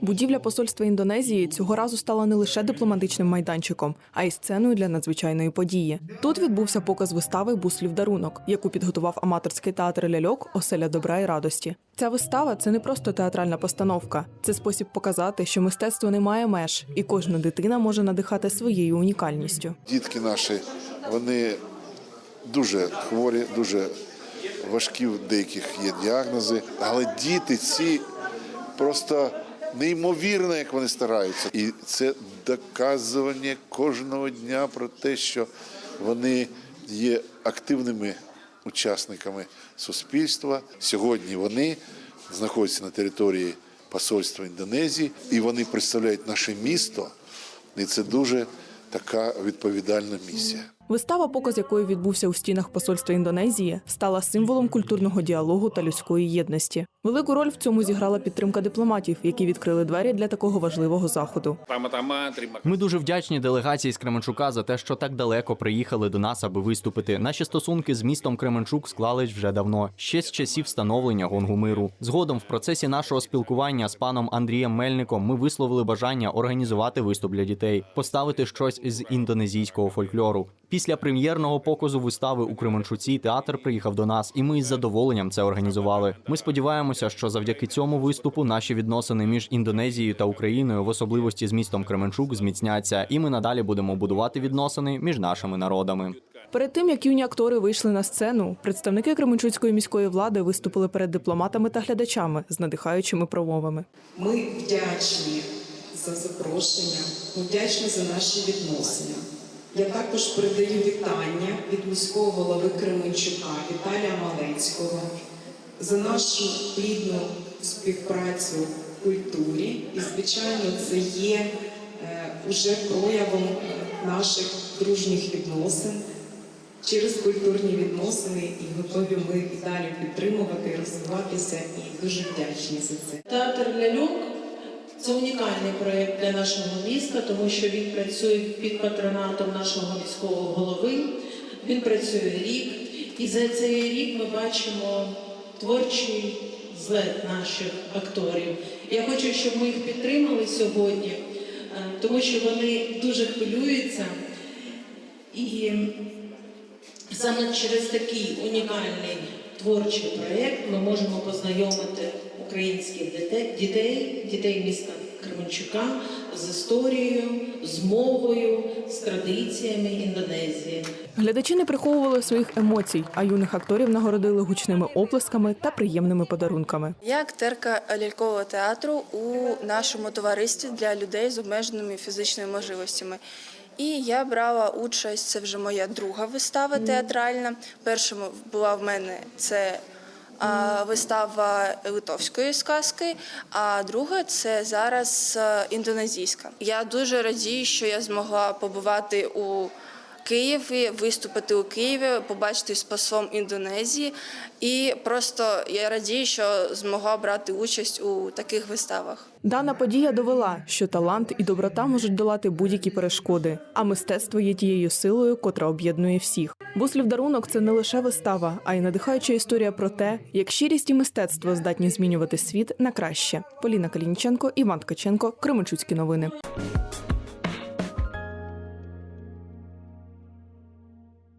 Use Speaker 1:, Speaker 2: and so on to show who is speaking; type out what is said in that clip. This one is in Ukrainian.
Speaker 1: Будівля посольства Індонезії цього разу стала не лише дипломатичним майданчиком, а й сценою для надзвичайної події. Тут відбувся показ вистави Буслів дарунок, яку підготував аматорський театр ляльок Оселя добра і радості. Ця вистава це не просто театральна постановка, це спосіб показати, що мистецтво не має меж, і кожна дитина може надихати своєю унікальністю.
Speaker 2: Дітки наші, вони дуже хворі, дуже важкі, в деяких є діагнози. Але діти ці просто неймовірно, як вони стараються. І це доказування кожного дня про те, що вони є активними учасниками суспільства. Сьогодні вони знаходяться на території посольства Індонезії, і вони представляють наше місто. І це дуже така відповідальна місія.
Speaker 1: Вистава, показ якої відбувся у стінах посольства Індонезії, стала символом культурного діалогу та людської єдності. Велику роль в цьому зіграла підтримка дипломатів, які відкрили двері для такого важливого заходу.
Speaker 3: Ми дуже вдячні делегації з Кременчука за те, що так далеко приїхали до нас, аби виступити. Наші стосунки з містом Кременчук склались вже давно, ще з часів встановлення гонгу миру. Згодом, в процесі нашого спілкування з паном Андрієм Мельником, ми висловили бажання організувати виступ для дітей, поставити щось з індонезійського фольклору. Після прем'єрного показу вистави у Кременчуці театр приїхав до нас, і ми із задоволенням це організували. Ми сподіваємося, що завдяки цьому виступу наші відносини між Індонезією та Україною, в особливості з містом Кременчук, зміцняться, і ми надалі будемо будувати відносини між нашими народами.
Speaker 1: Перед тим як юні актори вийшли на сцену, представники Кременчуцької міської влади виступили перед дипломатами та глядачами з надихаючими промовами.
Speaker 4: Ми вдячні за запрошення, ми вдячні за наші відносини. Я також передаю вітання від міського голови Кременчука Віталія Маленського за нашу плідну співпрацю в культурі. І, звичайно, це є е, уже проявом е, наших дружніх відносин через культурні відносини, і готові ми і далі підтримувати, розвиватися, і дуже вдячні за це.
Speaker 5: Театр ляльок це унікальний проєкт для нашого міста, тому що він працює під патронатом нашого міського голови. Він працює рік, і за цей рік ми бачимо творчий злет наших акторів. Я хочу, щоб ми їх підтримали сьогодні, е, тому що вони дуже хвилюються. І Саме через такий унікальний творчий проєкт ми можемо познайомити українських дітей, дітей, дітей міста Кременчука з історією, з мовою, з традиціями Індонезії.
Speaker 1: Глядачі не приховували своїх емоцій, а юних акторів нагородили гучними оплесками та приємними подарунками.
Speaker 6: Я актерка лялькового театру у нашому товаристві для людей з обмеженими фізичними можливостями. І я брала участь, це вже моя друга вистава театральна. Перша була в мене це вистава литовської сказки, а друга це зараз е, індонезійська. Я дуже радію, що я змогла побувати у Києві, виступити у Києві, побачити з послом Індонезії. І просто я радію, що змогла брати участь у таких виставах.
Speaker 1: Дана подія довела, що талант і доброта можуть долати будь-які перешкоди, а мистецтво є тією силою, котра об'єднує всіх. Буслів дарунок це не лише вистава, а й надихаюча історія про те, як щирість і мистецтво здатні змінювати світ на краще. Поліна Калініченко, Іван Ткаченко, Кременчуцькі новини.